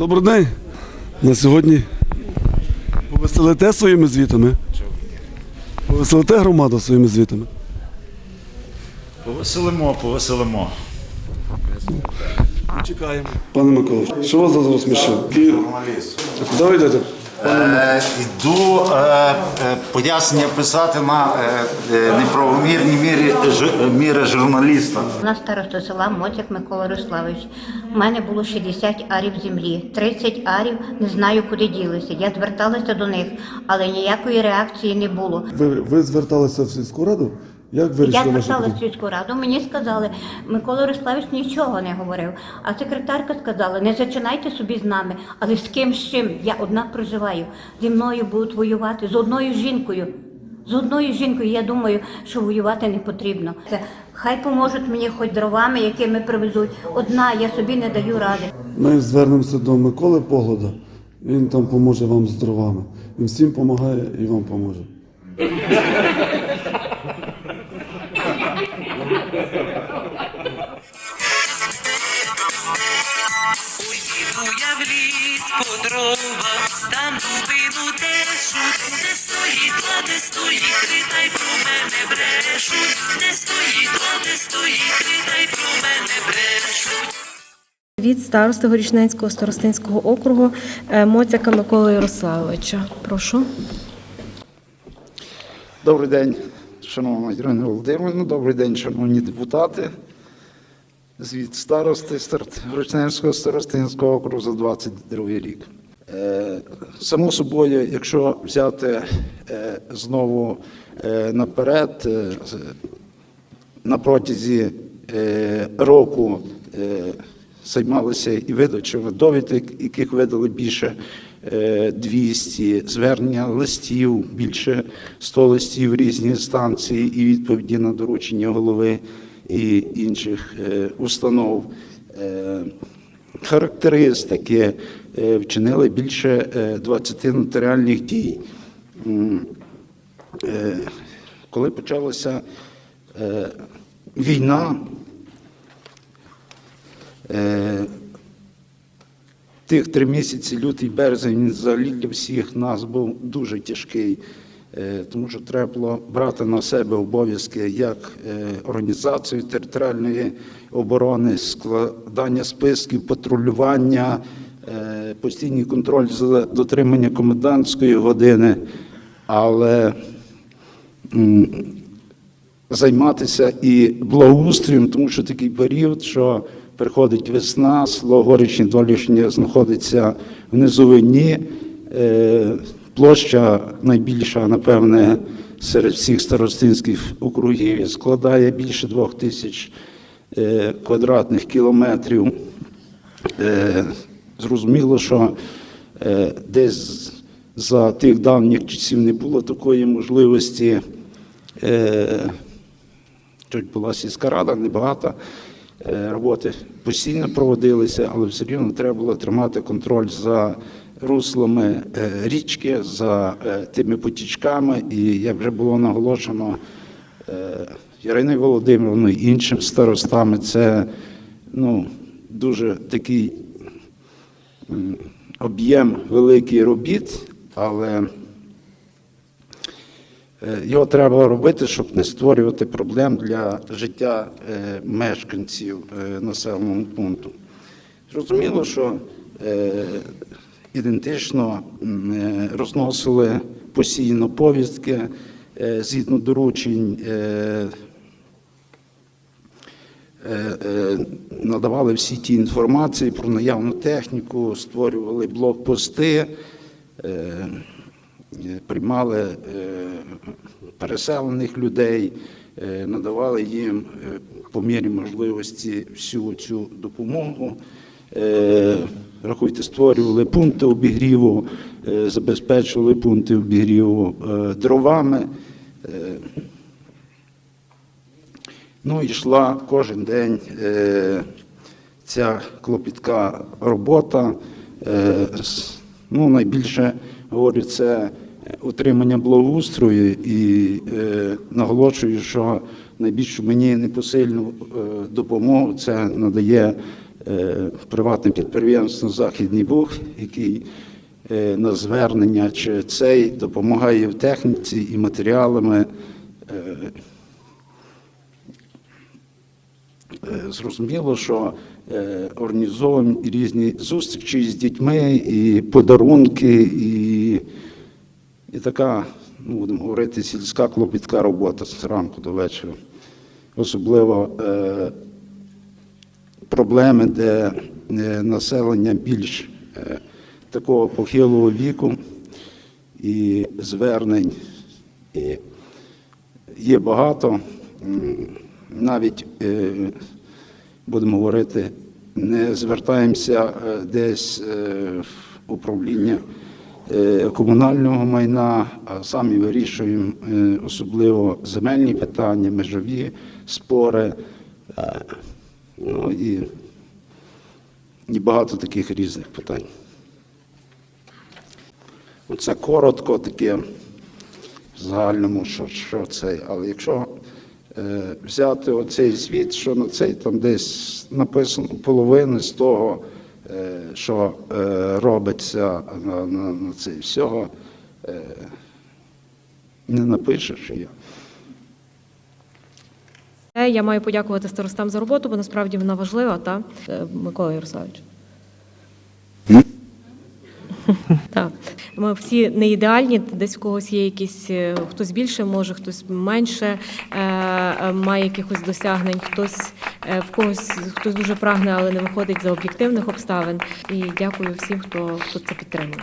Добрий день. На сьогодні повеселите своїми звітами. Повеселите громаду своїми звітами. Повеселимо, повеселимо. Чекаємо. Пане Микола, що вас зараз розсмішило? Журналіст. Куди ви йдете? Е, Йду е, е, пояснення писати на е, е, неправомірні міри, жу- міри журналіста. У нас староста села Моцяк Микола Руславович. У мене було 60 арів землі, 30 арів не знаю, куди ділися. Я зверталася до них, але ніякої реакції не було. Ви, ви зверталися в сільську раду? Як Я вирішили ваше зверталася в питання? сільську раду, мені сказали, Микола Руславович нічого не говорив. А секретарка сказала, не зачинайте собі з нами, але з ким з чим? Я одна проживаю. Зі мною будуть воювати з одною жінкою. З одною жінкою я думаю, що воювати не потрібно. Це хай поможуть мені хоч дровами, якими привезуть. Одна я собі не даю ради. Ми звернемося до Миколи Поглода. Він там поможе вам з дровами. Він всім допомагає і вам поможе. Поїду я в ліс по дрова, там дубину тешуть, не стоїть, ладе стоїть, крита й про мене брешуть, не стоїть, ладе стоїть, крита й про мене брешуть. Від старости Горішненського старостинського округу е, Моцяка Миколи Ярославовича. Прошу. Добрий день, шановна Ірина Володимирівна, добрий день, шановні депутати. Звіт старости Гречненського старостинського округу за 22 рік. Е, Само собою, якщо взяти е, знову е, наперед, на протязі року займалися і видачами довідок, яких видали більше 200 звернення листів, більше 100 листів різні інстанції і відповіді на доручення голови і інших е, установ. Е, Характеристики е, вчинили більше е, 20 нотаріальних дій. Е, Коли почалася е, війна, е, тих три місяці, лютий березень, він взагалі для всіх нас був дуже тяжкий, е, тому що треба було брати на себе обов'язки як е, організацію територіальної оборони, складання списків, патрулювання, е, постійний контроль за дотриманням комендантської години. Але займатися і благоустроєм, тому що такий період, що приходить весна, село Дволішня знаходиться в низовині. Е, Площа найбільша, напевне, серед всіх старостинських округів складає більше двох тисяч е, квадратних кілометрів. Е, Зрозуміло, що десь за тих давніх часів не було такої можливості. Чуть була сільська рада, небагато е, роботи постійно проводилися, але все рівно треба було тримати контроль за руслами е, річки, за е, тими потічками. І як вже було наголошено е, Іриною Володимировною і іншими старостами, це ну, дуже такий об'єм великий робіт, але Е, Його треба робити, щоб не створювати проблем для життя е, мешканців е, населеного пункту. Зрозуміло, що е, ідентично е, розносили постійно повістки е, згідно доручень. е, е, е, надавали всі ті інформації про наявну техніку, створювали блокпости, е, е, приймали е, переселених людей, е, надавали їм е, по мірі можливості всю цю допомогу. Е, Рахуйте, створювали пункти обігріву, забезпечували пункти обігріву дровами. Ну, і йшла кожен день ця клопітка робота. Ну, найбільше говорю, це утримання благоустрою і е, наголошую, що найбільшу мені непосильну е, допомогу це надає е, приватне підприємство Західний Буг, який на звернення чи цей допомагає в техніці і матеріалами. Зрозуміло, що організовуємо різні зустрічі з дітьми, і подарунки, і, така, ну, будемо говорити, сільська клопітка робота з ранку до вечора. Особливо е, проблеми, де е, населення більш е, такого похилого віку і звернень і є багато. Навіть е, будемо говорити, не звертаємося е, десь е, в управління комунального майна, а самі вирішуємо е, особливо земельні питання, межові спори. е, Ну і, і багато таких різних питань. Оце коротко таке в загальному, що, що це. Але якщо е, взяти оцей звіт, що на цей там десь написано половини з того, е, що е, робиться на, на, на цей всього, е, не напишеш. Я. Е, Я маю подякувати старостам за роботу, бо насправді вона важлива, та Е, Микола Ярославович. Так, ми всі не ідеальні, десь в когось є якісь, е, хтось більше може, хтось менше е, е, має якихось досягнень, хтось е, в когось хтось дуже прагне, але не виходить за об'єктивних обставин. І дякую всім, хто, хто це підтримує.